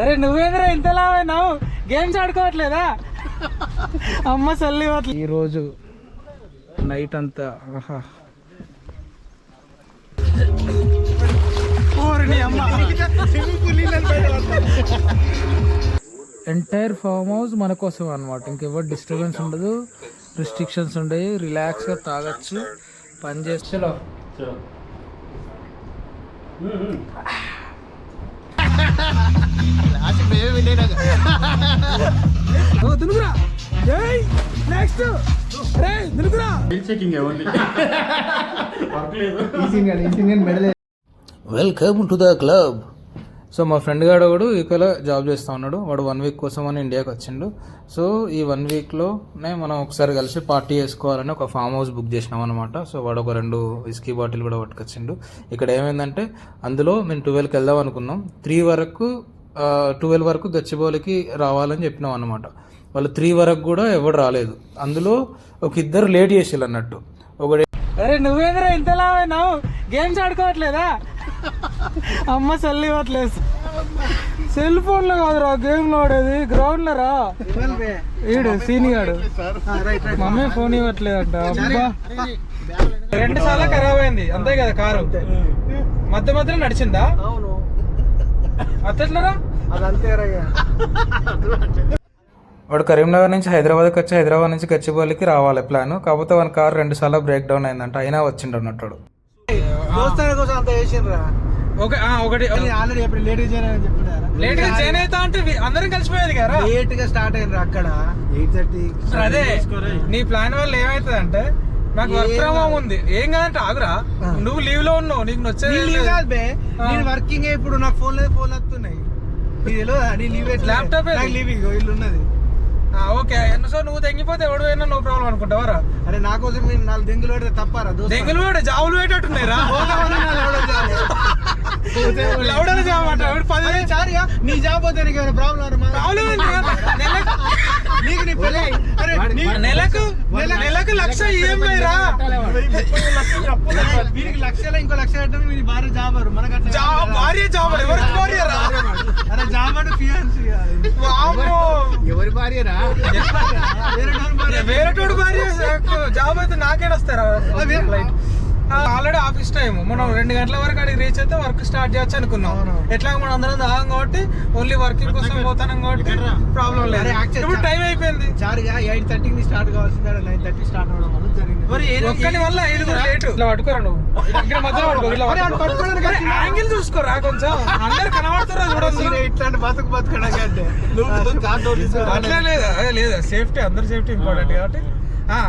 అరే నువ్వేంద్రా ఇంతలా అయినావు గేమ్స్ ఆడుకోవట్లేదా? అమ్మ సల్లి ఈరోజు నైట్ అంతా ఆహా. ఎంటైర్ ఫామ్ హౌస్ మన కోసం అనమాట ఇంకెవరు డిస్టర్బెన్స్ ఉండదు. రిస్ట్రిక్షన్స్ ఉండవు రిలాక్స్గా తాగొచ్చు. పని దునుకురా నెక్స్ట్ రే దునుకురా welcome to the club so మా ఫ్రెండ్ గాడు ఒకడు ఇక్కడ జాబ్ చేస్తా ఉన్నాడు. వాడు వన్ వీక్ కోసం అని ఇండియాకి వచ్చిండు. సో ఈ వన్ వీక్లోనే మనం ఒకసారి కలిసి పార్టీ చేసుకోవాలని ఒక ఫామ్ హౌస్ బుక్ చేసినాం అనమాట సో వాడు ఒక రెండు విస్కీ బాటిల్ కూడా పట్టుకొచ్చిండు. ఇక్కడ ఏమైందంటే అందులో మేము ట్వెల్వ్కి వెళ్దాం అనుకున్నాం. త్రీ వరకు ట్వెల్వ్ వరకు గచ్చిబౌలికి రావాలని చెప్పినాం అనమాట వాళ్ళు త్రీ వరకు కూడా ఎవడు రాలేదు. అందులో ఒక ఇద్దరు లేట్ చేసిల్లు అన్నట్టు. ఒకటి అరే నువ్వేంద్రా ఇంతలా అయినావు గేమ్స్ ఆడుకోవట్లేదా? అమ్మ సెల్ ఇవ్వట్లేదు. సెల్ ఫోన్లో కాదురా గేమ్లో ఆడేది. గ్రౌండ్లో రా. ఈడు సీనియాడు మమ్మీ ఫోన్ ఇవ్వట్లేదంట. అబ్బా. రెండు సార్లు ఖరాబ్ అయింది. అంతే కదా కారు. మధ్య మధ్యలో నడిచిందా? అవును. అత్తట్లరా? అదంతే వాడు కరీంనగర్ నుంచి హైదరాబాద్కి వచ్చి హైదరాబాద్ నుంచి గచ్చిబౌలికి రావాలి ప్లాన్. కాకపోతే వాని కార్ రెండు సార్లు బ్రేక్ డౌన్ అయిందంట. అయినా వచ్చిండు అన్నట్టు దోస్తాల కోసం అంత చేసిండ్రా? ఒక ఒకటి ఆల్రెడీ ఎప్పుడు లేట్ చేయని చెప్తున్నారా? లేట్గా చేయన్ అవుతా అంటే అందరం కలిసిపోయేది కదా? లేట్గా స్టార్ట్ అక్కడ. ఎయిట్ థర్టీ అదే నీ ప్లాన్ వల్ల ఏమైతుంది అంటే నాకు వర్క్ ఫ్రమ్ హోమ్ ఉంది. ఏం కాదంటే ఆగురా. నువ్వు లీవ్లో ఉన్నావు నీకు నచ్చేది లీవ్ కాదు బే. నేను వర్కింగ్ ఇప్పుడు నాకు ఫోన్ లేదు ఫోన్ వస్తున్నాయి నీ లీవ్? నాకు లీవ్ ఇగో ఇల్లు ఉన్నది ఓకే. సో నువ్వు తెంగిపోతే ఎవడు పోయినా నో ప్రాబ్లం అనుకుంటావరా? అరే నా కోసం మీరు నాలుగు దెంగులు పెడితే తప్పారా? దెంగులు కూడా జాబులు పెట్టట్టున్నాయి రా లౌడర్ జాబ్ అంట. ఎవడు పది అరే చారిగా నీ జాబ్ పోతే నీకు ఏమైనా ప్రాబ్లం ప్రాబ్లం నీకు నీ పెళ్ళి అరే నెలకు నెలకు లక్ష ఈఎంఐ రా వీరికి లక్షల ఇంకో లక్ష కట్టడం మీ భార్య జాబర్. మనకు అట్లా జా- కాదు కదా. భార్య జాబర్. ఎవరికి భార్య రా అరే జాబ్ అంటే ఫియాన్సీ. ఎవరి భార్యరా వేరేటోడు భార్య. జాబ్ అయితే నాకేడొస్తారా ఆల్రెడీ ఆఫీస్ టైం మనం రెండు గంటల వరకు అడిగి రీచ్ అయితే వర్క్ స్టార్ట్ చేయొచ్చు అనుకున్నాం. ఎట్లా మనం అందరం దాగం కాబట్టి ఓన్లీ వర్కింగ్ కోసం పోతాం కాబట్టి ప్రాబ్లం లేదు. ఇప్పుడు టైం అయిపోయింది. చారిగా ఎయిట్ థర్టీకి స్టార్ట్ కావాల్సిందే నైన్ థర్టీ స్టార్ట్ అవడం వల్ల జరిగింది. ఒక్కని వల్ల ఐదుగురు లేట్ ఇట్లా పట్టుకోరా నువ్వు? ఇక్కడ మధ్యలో పట్టుకో ఇట్లా యాంగిల్ చూసుకోరా కొంచెం. అందరు కనబడుతారా చూడండి. ఈయన ఇట్లాంటి బతుకు బతుకడం కంటే అట్లా లేదా లేదా. సేఫ్టీ అందరు సేఫ్టీ ఇంపార్టెంట్ కాబట్టి. ఆ.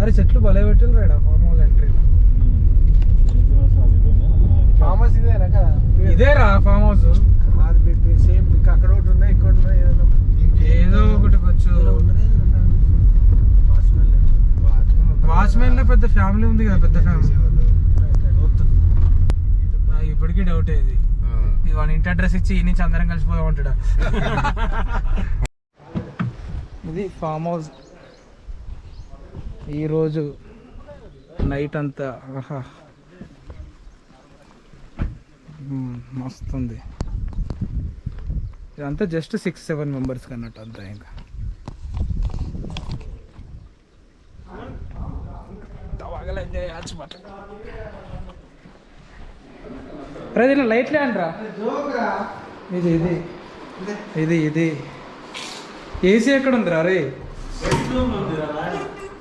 అరే చెట్లు భలే పెట్టారు రైడా ఫామ్ హౌస్ ఎంట్రీ ఫార్మస్ ఇదేనా కదా? ఇదేరా ఫామ్ హౌస్ అది సేమ్ మీకు అక్కడ ఒకటి ఉన్నాయి ఇక్కడ ఉన్నాయి ఏదో ఏదో ఒకటి వచ్చు వాచ్మెన్లో. పెద్ద ఫ్యామిలీ ఉంది కదా పెద్ద ఫ్యామిలీ ఇప్పటికీ డౌట్ ఇది. ఇది వాడి ఇంటి అడ్రస్ ఇచ్చి ఈ నుంచి అందరం కలిసిపోదాం ఉంటాడా ఇది ఫామ్ హౌస్ ఈరోజు నైట్ అంతా ఆహా. మ్మ్, మస్తుంది. ఇదంతా జస్ట్ సిక్స్ సెవెన్ మెంబర్స్కి అన్నట్టు అంతా ఇంకా. రే దీంట్లో లైట్లే అంటరా ఇది ఇది. ఇది ఇది. ఏసీ ఎక్కడ ఉందిరా రే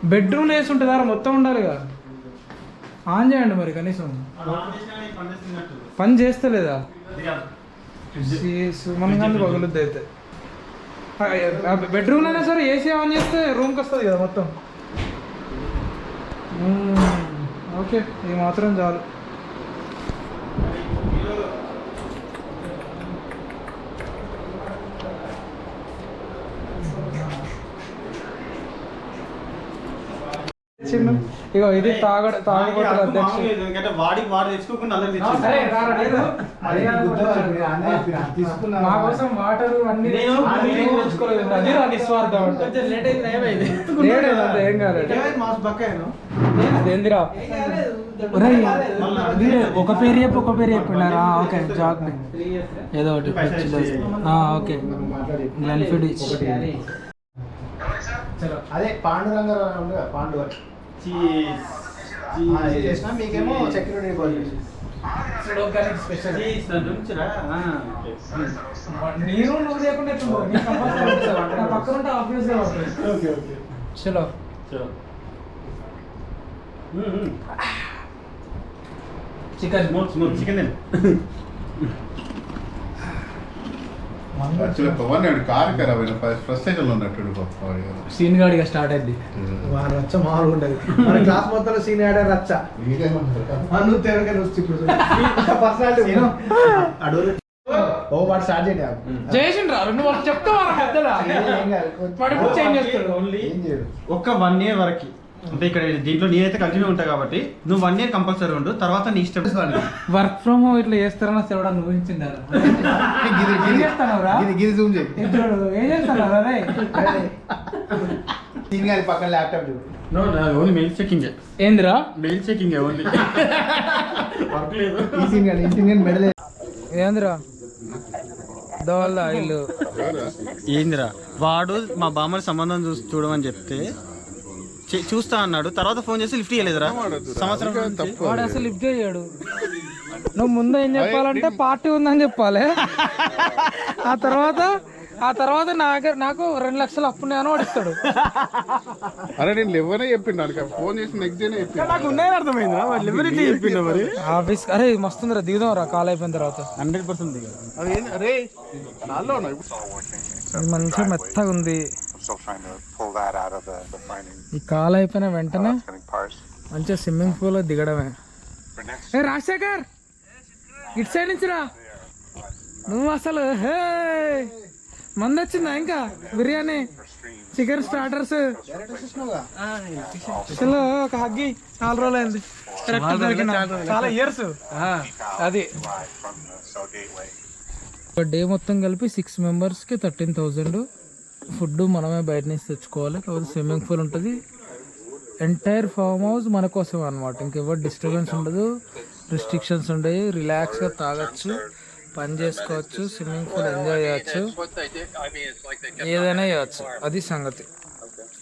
బెడ్రూమ్లో వేసి ఉంటుందా మొత్తం ఉండాలిగా. ఆన్ చేయండి మరి కనీసం. పని చేస్తలేదా? మన కానీ పగులుద్ది అయితే. బెడ్రూమ్లోనే సరే ఏసీ ఆన్ చేస్తే రూమ్కి వస్తుంది కదా మొత్తం. ఓకే ఇది మాత్రం చాలు. చిన్న ఇగో ఇది తాగడ తాగబోతుల అధ్యక్షుడు. వాడికి వాడు తెచ్చుకోకుండా మా కోసం వాటర్ అన్ని నేను- నేను తెచ్చుకోలేదు. అది రా నిస్వార్థం అంటే. కొంచెం లేట్ అయింది లేట్ అయింది, ఏం కాలేదు. మాస్ బక్కాయను ఏందిరా? ఒరేయ్, వీడు ఒక పేరు చెప్పు ఒక పేరు చెప్పిండారా ఓకే జాక్ ఏదో ఒకటి ఓకే. గ్లెన్ఫిడ్ చలో. అదే పాండురంగారావు ఉంది కదా, పాండు అని. ఆ, ఇది చేసినా మీకేమో సెక్యూరిటీ డిపాజిట్ స్పెషల్ నేను నువ్వు లేకుండా ఎట్లుంటావు? నీ కంపల్సరీ ఉంటుంది. నా పక్కన ఉంటే obvious గా ఉంటుంది. ఓకే ఓకే చలో చికెన్ చికెన్ పవన్ కారు ఖరాబ్ అయిన ఫ్రస్ట్రేషన్లో ఉన్నట్టు సీన్ గాడిగా స్టార్ట్ అయింది. వాడు రచ్చ మామూలుగా ఉండదు. మన క్లాస్ మొత్తంలో సీన్ ఆడే రచ్చ. నువ్వు ఇప్పుడు పర్సనాలిటీ అడుగు ఓ వాడు స్టార్ట్ చేయండి చేసిండ్రా నువ్వు వాళ్ళు చెప్తావా పెద్దలా? వాడు చేంజ్ చేస్తాడు. చేయడు. ఒక్క వన్ ఇయర్ వరకు. అంటే ఇక్కడ దీంట్లో నేనైతే కంటిన్యూ ఉంటా కాబట్టి నువ్వు వన్ ఇయర్ కంపల్సరీ ఉండు తర్వాత నీ ఇష్టం వర్క్ ఫ్రమ్ హోమ్ ఇట్లా చేస్తారని అసలు ఎవడన్నా ఊహించిండారు ఏం చేస్తానవరా? గిరి గిరి జూమ్ చేయి. ఇప్పుడు ఏం చేస్తాను అదే సీన్ గారి పక్కన ల్యాప్టాప్ చూడు. నో ఓన్లీ మెయిల్ చెకింగ్ ఏందిరా? మెయిల్ చెకింగ్ ఓన్లీ వర్క్ లేదు. ఈ సీన్ గారి ఈ సీన్ గారి మెడలే. ఏందిరా? దోవల్ల ఇల్లు. ఏందిరా? వాడు మా బామ్మని సంబంధం చూసి చూడమని చెప్తే చూస్తా అన్నాడు. తర్వాత ఫోన్ చేసి లిఫ్ట్ ఇవ్వలేదురా సంవత్సరం. వాడు అసలు లిఫ్ట్ చేయడు. నువ్వు ముందు ఏం చెప్పాలంటే పార్టీ ఉందని చెప్పాలి. ఆ తర్వాత ఆ తర్వాత నా దగ్గర నాకు రెండు లక్షలు అప్పు నేను వాడిస్తాడు. అరే నేను ఎవరే చెప్పిండు. ఫోన్ చేసి నెక్స్ట్ డేనే చెప్పిండు. నాకు ఉన్నాయని అర్థమైందా మరి లిబరిటీ చెప్పిండు మరి. ఆఫీస్ అరే మస్తుందిరా దిగుదాం రా కాల్ అయిపోయిన తర్వాత. హండ్రెడ్ పర్సెంట్ అది ఏంది? అరే నాలో మంచిగా మెత్తగా ఉంది. I'm still trying to pull that out of the, the finding. ఈ కాల్ అయిపోయిన వెంటనే. మంచిగా స్విమ్మింగ్ పూల్లో దిగడమే. ఏ రాజశేఖర్! ఇటు సైడ్ నుంచి రా. నువ్వు అసలు హే! మంది వచ్చిందా ఇంకా? బిర్యానీ చికెన్ స్టార్టర్స్ చలో ఒక హగ్గి నాలుగు రోజులు అయింది. చాలా ఇయర్స్ అది. డే మొత్తం కలిపి సిక్స్ మెంబర్స్కి థర్టీన్ థౌజండ్ ఫుడ్ మనమే బయట నుంచి తెచ్చుకోవాలి కాకపోతే స్విమ్మింగ్ పూల్ ఉంటుంది. ఎంటైర్ ఫామ్ హౌస్ మన కోసం అనమాట ఇంకెవరు డిస్టర్బెన్స్ ఉండదు రిస్ట్రిక్షన్స్ ఉండవు రిలాక్స్గా తాగొచ్చు పని చేసుకోవచ్చు స్విమ్మింగ్ పూల్ ఎంజాయ్ చేయొచ్చు. ఏదైనా చేయొచ్చు. అది సంగతి.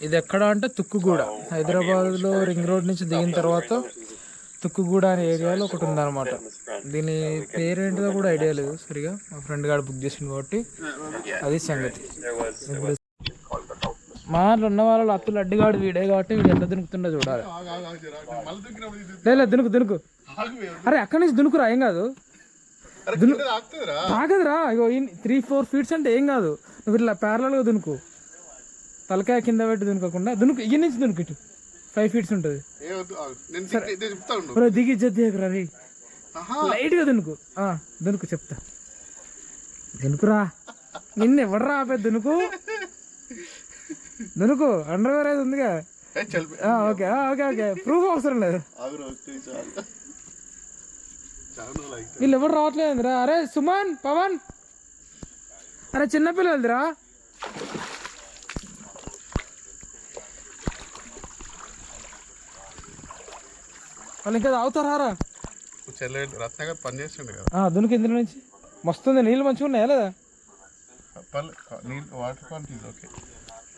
ఇది ఎక్కడ అంటే తుక్కుగూడ. హైదరాబాద్లో రింగ్ రోడ్ నుంచి దిగిన తర్వాత తుక్కుగూడ అనే ఏరియాలో ఒకటి ఉందన్నమాట. దీని పేరేంటిదో కూడా ఐడియా లేదు సరిగా. మా ఫ్రెండ్ గారు బుక్ చేసింది కాబట్టి. అది సంగతి. ఇప్పుడు మా దాంట్లో ఉన్న వాళ్ళు అత్తులు అడ్డిగాడు వీడే కాబట్టి వీడు ఎంత దునుకుతుండో చూడాలి. లేదు దునుకు దునుకు. అరే అక్కడి నుంచి దునుకురా ఏం కాదు. తాగదురా. ఇగో త్రీ ఫోర్ ఫీట్స్ అంటే ఏం కాదు. నువ్వు ఇట్లా ప్యారలల్గా దునుకు. తలకాయ కింద పెట్టి దునుకోకుండా దునుకు ఇగి నుంచి దునుకు ఇటు. ఫైవ్ ఫీట్స్ ఉంటుంది. నేను దిగి- జద్దిగరా రే. లైట్గా దునుకు. దునుకు చెప్తా. దునుకురా. నిన్ను ఎవడరా ఆపే దునుకు? దునుకు అండర్వేర్ అయితే ఉందిగా? Okay okay okay. ప్రూఫ్ అవసరం లేదు. వీళ్ళు ఎవరు రావట్లేదురా అరే సుమన్ పవన్. అరే చిన్నపిల్లలదిరా వాళ్ళు ఇంకా తాగుతారా చెల్లె రత్నగర్ పని చేస్తుండే కదా. ఆ, దునికి ఇందులో నుంచి. మస్తుంది నీళ్ళు మంచిగా ఉన్నాయా లేదా? నీళ్ళు వాటర్ క్వాంటిటీ ఓకే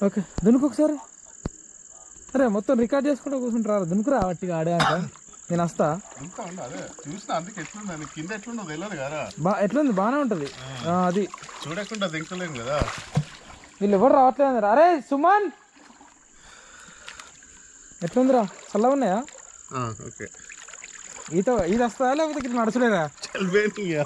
ఓకే. దునుకు ఒకసారి. అరే మొత్తం రికార్డ్ చేసుకుంటూ కూర్చుంటారా? దునుకురా వాటికి ఆడాక నేను వస్తా. చూసిన అందుకే ఎట్లుంది? అది కింద ఎట్లుందో తెలియదు కదా. బా ఎట్లుంది? బాగానే ఉంటుంది. అది. చూడకుండా దింకలేము కదా. వీళ్ళు ఎవరు రావట్లేదు అరే సుమన్! ఎట్లుందిరా? చల్లగా ఉన్నాయా? ఓకే. ఈత ఇది వస్తా లేకపోతే నడచలేదా? చల్వేనియా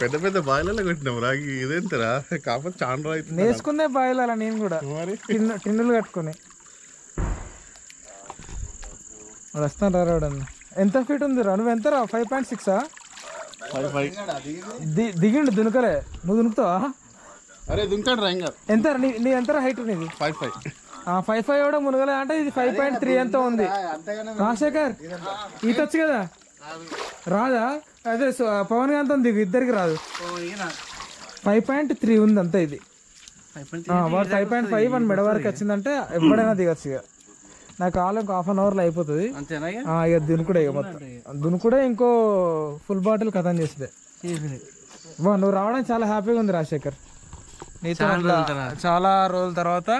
పెద్ద పెద్ద బాయిలలో కొట్టినావు రా ఇదేంతరా కాకపోతే చాలా రోజు అవుతుంది నేసుకుందే బాయిలాల నేను కూడా. మరి? టిన్ను టిన్నులు కట్టుకొని. వస్తాను రా రావడం. ఎంత ఫీట్ ఉంది రా? నువ్వు ఎంత రా? ఫైవ్ పాయింట్ సిక్సా దిగిండు దునకలే. నువ్వు దునుకుతావా? అరే దుంకాడు రా ఇంకా. ఎంత? నీ నీ ఎంత హైట్ నీది? Five five. ఫైవ్ ఫైవ్ కూడా మునగలే అంటే ఇది ఫైవ్ పాయింట్ త్రీ ఎంత ఉంది? రాజశేఖర్ ఈత వచ్చు కదా? రాదా? అదే సో- పవన్ గాంతో దిగు ఇద్దరికి రాదు. ఫైవ్ పాయింట్ త్రీ ఉంది అంతే ఇది వాడు ఫైవ్ పాయింట్ ఫైవ్ వన్ మెడ వరకు వచ్చిందంటే ఎప్పుడైనా దిగచ్చు ఇక. నాకు కావాలి ఒక హాఫ్ అన్ అవర్లో అయిపోతుంది. అంతేనా ఇక? దునుకుడే ఇక మొత్తం. దునుకుడే ఇంకో. ఫుల్ బాటిల్ కథం చేసిందే. వా నువ్వు రావడం చాలా హ్యాపీగా ఉంది రాజశేఖర్. నీతో చాలా రోజుల తర్వాత.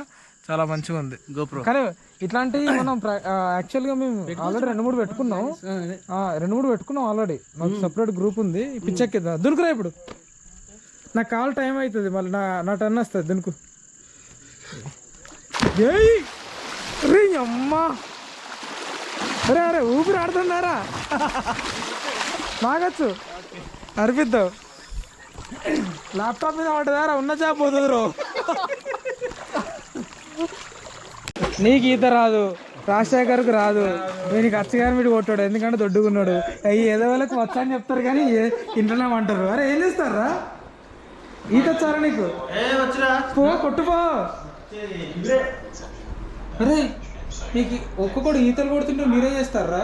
చాలా మంచిగా ఉంది. GoPro. కానీ ఇట్లాంటివి మనం యాక్చువల్గా మేము ఆల్రెడీ రెండు మూడు పెట్టుకున్నాం. రెండు మూడు పెట్టుకున్నాం ఆల్రెడీ మాకు సపరేట్ గ్రూప్ ఉంది. పిచ్చెక్కిద్దాం దునుకురా ఇప్పుడు. నాకు కాల్ టైం అవుతుంది మళ్ళీ. నా నా టర్న్ వస్తుంది. దునుకు. ఏయ్! రే అమ్మా! అరే అరే ఊపిరి ఆడుతున్నారా? నాగచ్చు. అర్పిద్దాం. ల్యాప్టాప్ మీద పడ్డదారా? ఉన్న జాబ్ పోతుంది రో నీకు ఈత రాదు రాజశేఖర్కి రాదు. వీనికి అచ్చగారు వీడు కొట్టాడు ఎందుకంటే దొడ్డుకున్నాడు అయ్యి ఏదో వాళ్ళకి వచ్చా అని చెప్తారు కానీ ఏ- ఇంట్లోనే అంటారు అరే ఏం చేస్తారా? ఈత వచ్చారా నీకు? పో కొట్టుపో అరే మీకు ఒక్కొక్కడు ఈతలు కొడుతుంటే మీరే చేస్తారా?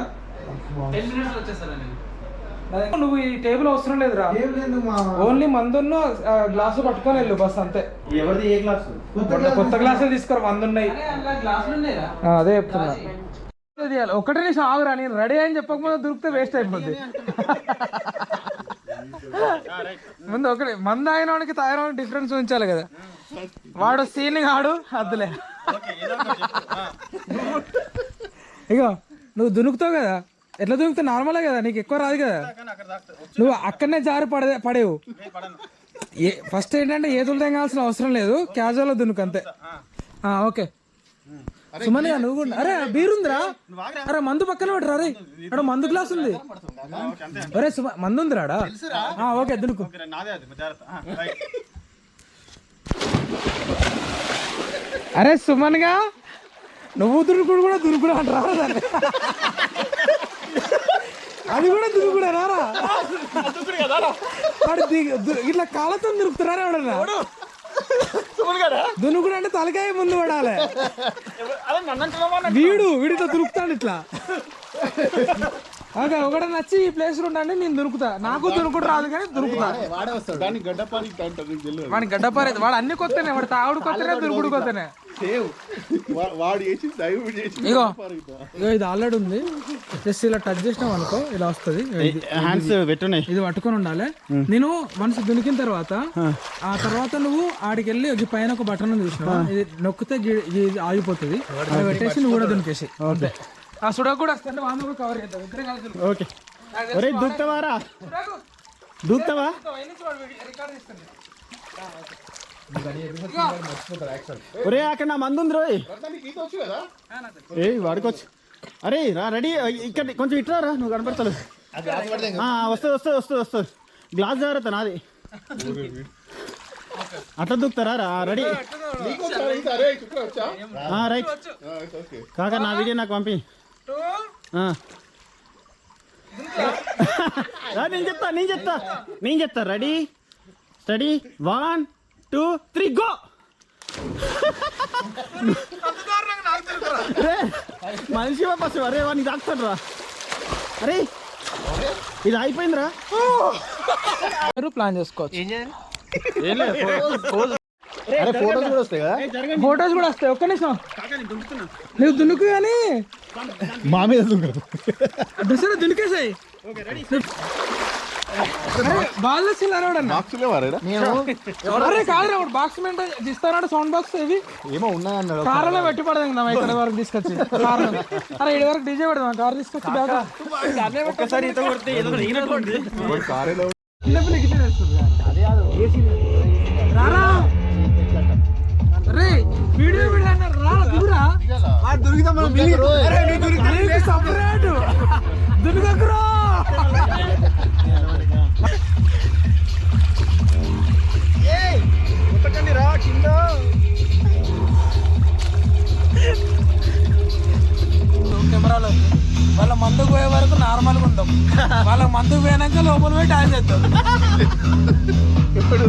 నువ్వు ఈ టేబుల్ అవసరం లేదురా. ఓన్లీ మందున్న గ్లాసు పట్టుకొని వెళ్ళు బస్ అంతే. ఎవరిది ఏ క్లాస్ కొత్త- కొత్త గ్లాసులు తీసుకోరు మందు ఉన్నాయి ఆ, అదే చెప్తున్నా. ఒకటే నిమిషం ఆగురా నేను రెడీ అని చెప్పకపోతే దొరికితే వేస్ట్ అయిపోద్ది. ముందు ఒకటి మందు అయిన వాడికి తాగిన వాడికి డిఫరెన్స్ ఉంచాలి కదా. వాడు సీన్ కాడు అద్దులే. ఇగో నువ్వు దునుకుతావు కదా. ఎట్లా దునుకుతావు నార్మలే కదా? నీకు ఎక్కువ రాదు కదా? నువ్వు అక్కడనే జారి పడే పడేవు. ఏ ఫస్ట్ ఏంటంటే ఏదులు తెగాల్సిన అవసరం లేదు. క్యాజువల్ దునుకు అంతే. ఆ, ఓకే. సుమన్ నువ్వు కూడా అరే బీర్ ఉందిరా? అరే మందు పక్కన పెట్టరా అరే? అక్కడ మందు గ్లాస్ ఉంది. అరే సుమ మందు ఉందిరా ఆడ? ఆ, ఓకే దునుకు. అరే సుమన్గా? నువ్వు దునుకుడు కూడా దునుకుడు అంటారా? అది కూడా దునుకుడే రారా? వాడు దిగ- దు- ఇట్లా కాళ్ళతో దురుకుతున్నారా ఎవడన్నా? దునుకుడు అంటే తలకాయ ముందు పడాలి. వీడు వీడితో దురుకుతాడు ఇట్లా. ఓకే ఒకటి నచ్చి ఈ ప్లేస్లో ఉండండి నేను దునుకుతా నాకు దునుకుడు రాదు కానీ నీకు తెలియదు. వాడిని గడ్డపారేది. వాడు అన్ని కొత్తనే వాడు తాగుడు కొత్తనే దురుకుడు కొత్తనే. వా- వాడు చేసి దైవం చేసి ఇగో. ఇగో ఇది ఆల్రెడీ ఉంది. జస్ట్ ఇలా టచ్ చేసినాం అనుకో ఇలా వస్తుంది. హ్యాండ్స్ పెట్టున్నాయి. ఇది పట్టుకొని ఉండాలి. నేను మనసు దునికిన తర్వాత ఆ. తర్వాత నువ్వు ఆడికి వెళ్ళి ఒక పైన ఒక బటన్ చూసినావా? ఇది నొక్కితే ఇది ఆగిపోతుంది. పెట్టేసి నువ్వు కూడా దునికేసి ఆ సుడకు కూడా వస్తే వాంద కూడా కవర్ చేద్దాం ఇద్దరే కలిసి. ఓకే. ఒరే దూకుతావారా? దూకుతావా. ఒరే అక్కడ నా మందు ఉంది రోయ్ ఏ వాడుకోవచ్చు. అరే రా రెడీ. ఇక్కడ కొంచెం ఇట్లా రా నువ్వు కనపడతావు. వస్తుంది వస్తుంది వస్తుంది వస్తుంది. గ్లాస్ జాగ్రత్త నాది. అట్లా దూకుతారా రా రెడీ. రైట్. ఓకే కాక నా వీడియో నాకు పంపి. నేను చెప్తా నేను చెప్తా. నేను చెప్తా. Ready? Steady one two three go! మనిషి బస్ అరే వాడిని తాకుతాడు రా. అరే ఇది అయిపోయిందిరా. ప్లాన్ చేసుకోవచ్చు. ఏం లేదు అరే ఫోటోస్ కూడా వస్తాయి కదా? ఫోటోస్ కూడా వస్తాయి ఒక్క నిమిషం. నువ్వు దునుకు కానీ మా మీద దసరా బాల్ బాక్స్ ఇస్తానాడు సౌండ్ బాక్స్ ఇవి. ఏమో కారులో పెట్టి పడదాం ఇక్కడ వరకు తీసుకొచ్చి. కారు అరే ఇక్కడ వరకు డీజే పెడదాం కారు తీసుకొచ్చి ఒక్కసారి ఈత వీడియో రా కెమెరాలో వాళ్ళ మందుకు పోయే వరకు నార్మల్గా ఉంటాం వాళ్ళ మందుకు పోయినాక లోపల పోయి డాన్స్ చేస్తాం ఇప్పుడు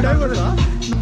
ఎట్లా దునుకుతాడు తెలుసు